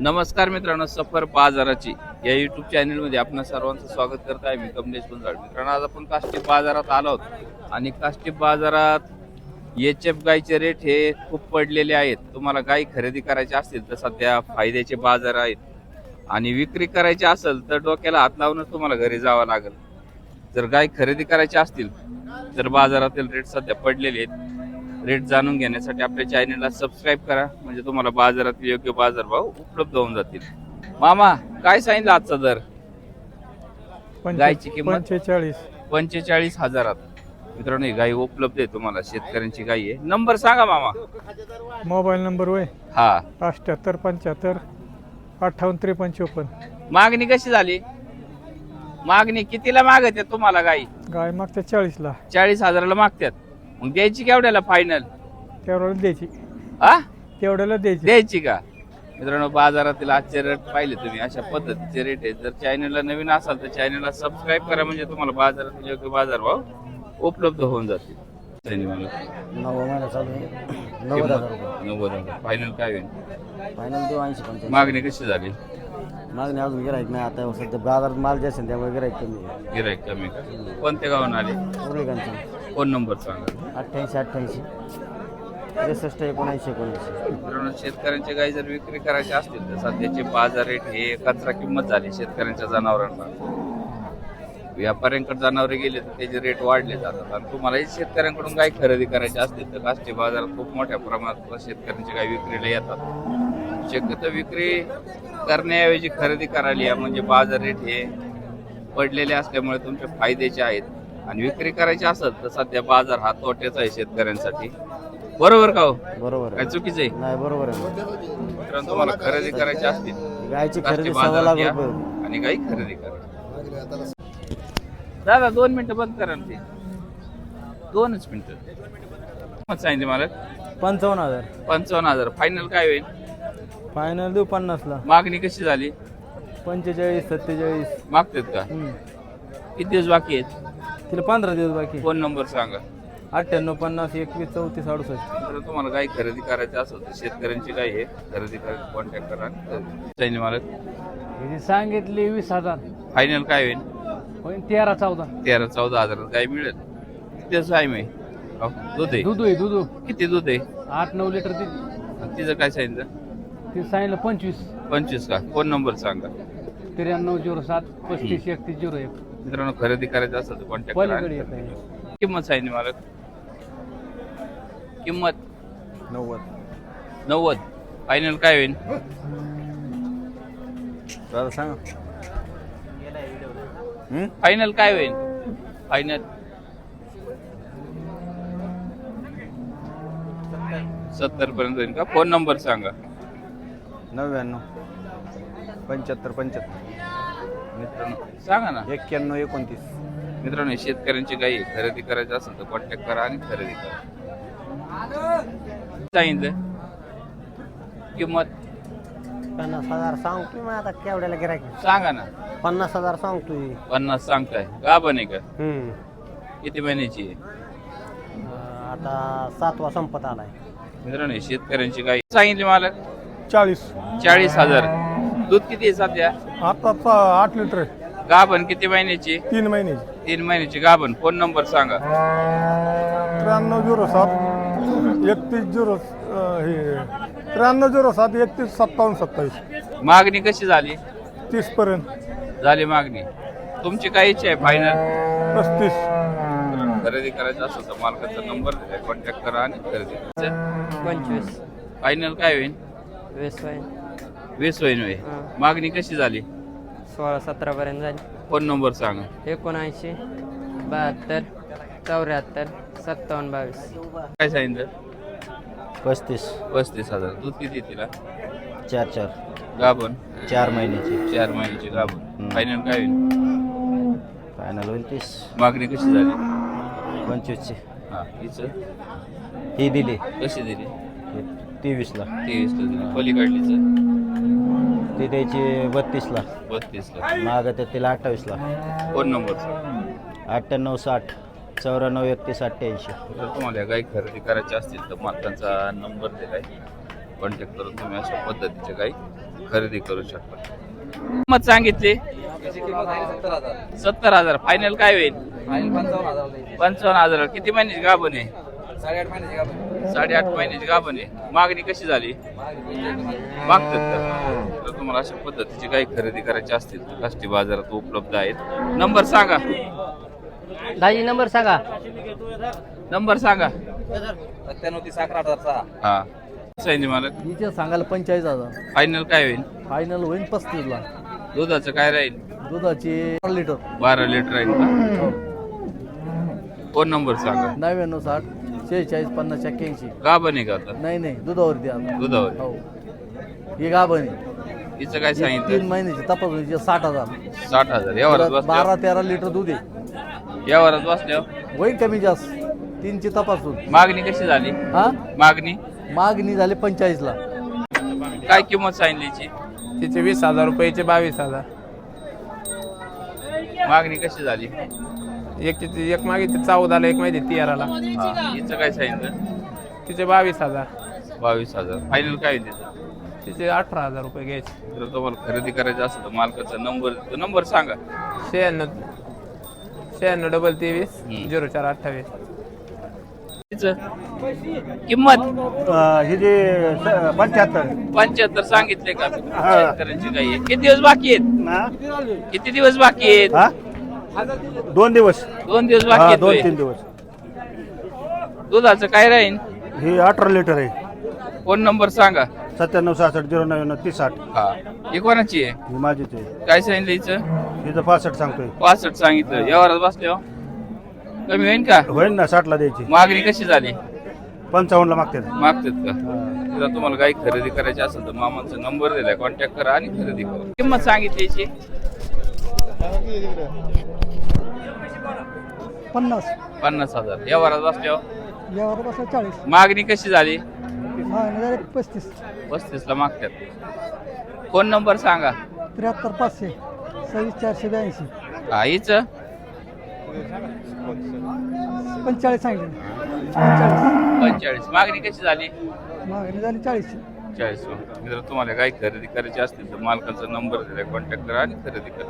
नमस्कार मित्रांनो सफर बाजाराची या युट्यूब चॅनलमध्ये आपण सर्वांचं स्वागत करत आहे. मी कमलेश गुंजाळ मित्रांनो आज आपण काष्टी बाजारात आलो आहोत. आणि काष्टी बाजारात एच एफ गायचे रेट हे खूप पडलेले आहेत. तुम्हाला गाय खरेदी करायचे असतील तर सध्या फायद्याचे बाजार आहेत. आणि विक्री करायची असेल तर डोक्याला हात लावूनच तुम्हाला घरी जावं लागेल. जर गाय खरेदी करायची असतील तर बाजारातील रेट सध्या पडलेले आहेत. रेट जाणून घेण्यासाठी आपल्या चॅनलला सबस्क्राईब करा. म्हणजे तुम्हाला बाजारातील योग्य बाजारभाव उपलब्ध होऊन जातील. मामा काय सांगितलं आजचा दर? गायची किंमत? पंचेचाळीस. पंचेचाळीस हजारात. मित्रांनो ही गाय उपलब्ध आहे तुम्हाला. शेतकऱ्यांची गाय आहे. नंबर सांगा मामा. मोबाईल नंबर वय हा. अठ्ठ्याहत्तर पंच्याहत्तर अठ्ठावन्न त्रेपन्न चोपन्न. मागणी कशी झाली? मागणी कितीला मागत तुम्हाला गाई? गाय मागच्या चाळीसला. चाळीस हजाराला मागतात मग द्यायची केवढ्याला फायनल तेवढ्याला द्यायची? हा तेवढ्याला द्यायची? द्यायची का? मित्रांनो बाजारातील आजचे रेट पाहिले तुम्ही. अशा पद्धतीचे रेट आहेत. जर चॅनलला नवीन असाल तर चॅनलला सबस्क्राईब करा. म्हणजे तुम्हाला बाजारातील योग्य बाजारभाव उपलब्ध होऊन जातील. नव्वद हजार फायनल काय होईल? फायनल देऊ ऐंशी पंच्याऐंशी. मागणी कशी झाली? मागणी अजून गिराईक नाही. आता सध्या बाजारात माल जास्त आहे त्यामुळे गिराईक कमी गिराईक कमी कोणत्या गावून आले? फोन नंबर सांगा. अठ्ठ्याऐंशी अठ्ठ्याऐंशी. त्रेसष्ट एकोणऐंशी एकोणऐंशी. मित्रांनो शेतकऱ्यांच्या गाई जर विक्री करायचे असतील तर सध्याचे बाजार रेट हे कचरा किंमत झाली शेतकऱ्यांच्या जनावरांना. व्यापाऱ्यांकडे जनावरे गेले तर त्याचे रेट वाढले जातात. आणि तुम्हालाही शेतकऱ्यांकडून गाय खरेदी करायची असतील तर काष्टी बाजारात खूप मोठ्या प्रमाणात शेतकऱ्यांची गाय विक्रीला येतात. शक्यतो विक्री करण्याऐवजी खरेदी करायला या म्हणजे बाजार रेट हे पडलेले असल्यामुळे तुमचे फायद्याचे आहेत आणि विक्री करायची असेल तर सध्या बाजार हा तोट्याचा आहे शेतकऱ्यांसाठी. बरोबर का हो? बरोबर काय आहे चुकीचं आहे? नाही बरोबर आहे. मित्रांनो तुम्हाला खरेदी करायची असतील गायची खरेदी सव्वा लाख आणि गाई खरेदी करा. दादा दोन मिनिटं बंद करा ना ते. दोनच मिनिटं. सांगितली मला पंचावन्न हजार. पंचावन्न हजार. फायनल काय होईल? फायनल देऊ पन्नासला मागणी कशी झाली? पंचेचाळीस सत्तेचाळीस. मागतात का? किती दिवस बाकी आहेत? तिला पंधरा दिवस बाकी फोन नंबर सांगा. अठ्ठ्याण्णव पन्नास एकवीस चौतीस अडुसष्ट. तर तुम्हाला गाई खरेदी करायची असेल तर शेतकऱ्यांची गाई आहे खरेदी करायची कॉन्टॅक्ट करा. सांगितली मला सांगितले वीस हजार. फायनल काय होईल? होईल तेरा चौदा. तेरा चौदा हजारात गाय मिळेल? किती आहे मी? दूध आहे. दुधू आहे दुधू. किती दूध आहे? आठ नऊ लिटर ती. आणि तिचं काय सांगितलं ते सांगितलं पंचवीस. पंचवीस का? फोन नंबर सांगा. त्र्याण्णव झिरो सात पस्तीस एकतीस झिरो एक. मित्रांनो खरेदी करायचं असेल तर कॉन्टॅक्ट पलीकडे येत किंमत सांगितली मला. किंमत? नव्वद. नव्वद. फायनल काय होईल? दादा सांगा. फायनल काय होईल? फायनल सत्तर पर्यंत होईल का? फोन नंबर सांगा. नव्याण्णव. पंच्याहत्तर पंच्याहत्तर. मित्रांनो सांगा ना. एक्क्याण्णव एकोणतीस. मित्रांनो शेतकऱ्यांची गाई खरेदी करायची असेल तर कॉन्टॅक्ट करा आणि खरेदी करा. सांगितलं. किंमत? पन्नास हजार सांगतोय मग आता केवढ्याला गिरायक सांगा ना. पन्नास हजार सांगतोय. पन्नास सांगताय. का पण आहे का? हम्म. किती महिन्याची आहे? अं, आता सातवा संपत आलाय. मित्रांनो शेतकऱ्यांची गाई. सांगितली मला. चाळीस. चाळीस हजार. दूध किती आहे सध्या? आता आठ लिटर आहे. गाभण किती महिन्याची? तीन महिन्याची. तीन महिन्याची गाभण. फोन नंबर सांगा. त्र्याण्णव झिरो सात एकतीस झिरो अं, हे त्र्याण्णव झिरो सात एकतीस सत्तावन्न सत्तावीस. मागणी कशी झाली? तीस पर्यंत. झाली मागणी. तुमची काय इच्छा आहे फायनल पस्तीस. खरेदी करायचं असेल तर मालकाचा नंबर कॉन्टॅक्ट करा आणि खरेदी पंचवीस. फायनल काय होईल? वीस होईल. वीस होईल होय. मागणी कशी झाली? सोळा सतरा पर्यंत झाली. फोन नंबर सांगा. एकोणऐंशी बहात्तर चौऱ्याहत्तर सत्तावन्न बावीस. काय सांगितलं? पस्तीस. पस्तीस हजार. दूध किती तिला? चार चार. गाभण? चार महिन्याची. चार महिन्याची गाभण. हम्म. फायनल काय होईल? फायनल होईल तीस. मागणी कशी झाली? पंचवीसची. हा हिचं? ही दिली. कशी दिली? हे तेवीसला. तेवीसला दिली. पलीकडलीचं ती द्यायची बत्तीसला. बत्तीसला. मागं तर तिला अठ्ठावीसला. फोन नंबर अठ्ठ्याण्णव साठ चौऱ्याण्णव एकतीस अठ्ठ्याऐंशी. जर तुम्हाला गाई खरेदी करायची असतील तर मालकांचा नंबर दिलाय कॉन्टॅक्ट करून तुम्ही अशा पद्धतीच्या गाई खरेदी करू शकता. किंमत सांगितली? सत्तर हजार. फायनल काय होईल? पंचावन्न हजार किती महिन्याची गाभण आहे? साडेआठ महिन्याची गाभण आहे. मागणी कशी झाली? मागतात का? तर तुम्हाला अशा पद्धतीची काही खरेदी करायची असतील तर काष्टी बाजारात उपलब्ध आहेत. नंबर सांगा. दाजी नंबर सांगा. नंबर सांगा. सत्त्याण्णव तीस अकरा हजार सहा. हा. सांगितले मला हिचे सांगायला पंचेचाळीस हजार. फायनल काय होईल? फायनल होईल पस्तीसला दुधाचं काय राहील? दुधाची लिटर. बारा लिटर राहील का? फोन नंबर सांगा. नव्याण्णव साठ. शेहेचाळीस पन्नास एक्क्याऐंशी. गाभण आहे का आता? नाही नाही दुधावरती आता दुधावर. हो. ही गाभण आहे. हिचं काय ही तीन सांगितलं महिन्याची तपासून साठ हजार. साठ हजार. बारा तेरा लिटर दूध आहे. यावरात बसल्यावर? होईल कमी जास्त. तीनची तपासून मागणी कशी झाली? हा? मागणी? मागणी झाली पंचेचाळीसला काय किंमत सांगितली हिची? तिचे वीस हजार रुपयाचे बावीस हजार. मागणी कशी झाली? एक तिचे एक मागितली चौदाला एक माहिती तेराला. हा, हिचं काय सांगितलं तिचे बावीस हजार. बावीस हजार. फायनल काय होईल तिचं? तिचे अठरा हजार रुपये घ्यायचे. जर तुम्हाला खरेदी करायचं असेल तर मालकाचा नंबर नंबर सांगा. शहाण्णव शहाण्णव डबल तेवीस हम्म. झिरो चार अठ्ठावीस. हिचं किंमत? हे जे पंच्याहत्तर. पंच्याहत्तर सांगितले का? शेतकऱ्यांची काही. आहे. किती दिवस बाकी आहेत? किती दिवस बाकी आहेत? दोन दिवस. दोन दिवस बाकी आहेत होय. दिवस. दुधाचं काय राहील हे अठरा लिटर आहे. फोन नंबर सांगा. सत्त्याण्णव सहासष्ट झिरो नव्याण्णव तीस आठ हा. ही कोणाची आहे? ही माझीच आहे. काय सांगितलं हिचं? हिचं पासष्ट सांगतोय. पासष्ट सांगितलं. यावरात बसल्यावर कमी होईल का? होईल ना साठला द्यायची. मागणी कशी झाली? पंचावन्नला मागते मागतात का? जर तुम्हाला काही खरेदी करायची असेल तर मामाचा नंबर दिलाय. कॉन्टॅक्ट करा आणि खरेदी करा. किंमत सांगितली याची पन्नास. पन्नास हजार. यावरात बसल्यावर? यावर बसला चाळीस. मागणी कशी झाली? हा पस्तीस पस्तीस. ला मागतात. फोन नंबर सांगा. त्र्याहत्तर पाचशे सव्वीस चारशे ब्याऐंशी. हिच? पंचेचाळीस सांगितले. पंचेचाळीस. पंचेचाळीस मागणी कशी झाली? मागणी झाली चाळीसशे चाळीस. जर तुम्हाला काही खरेदी करायची असतील तर मालकाचा नंबर दिलाय कॉन्टॅक्ट करा आणि खरेदी करा.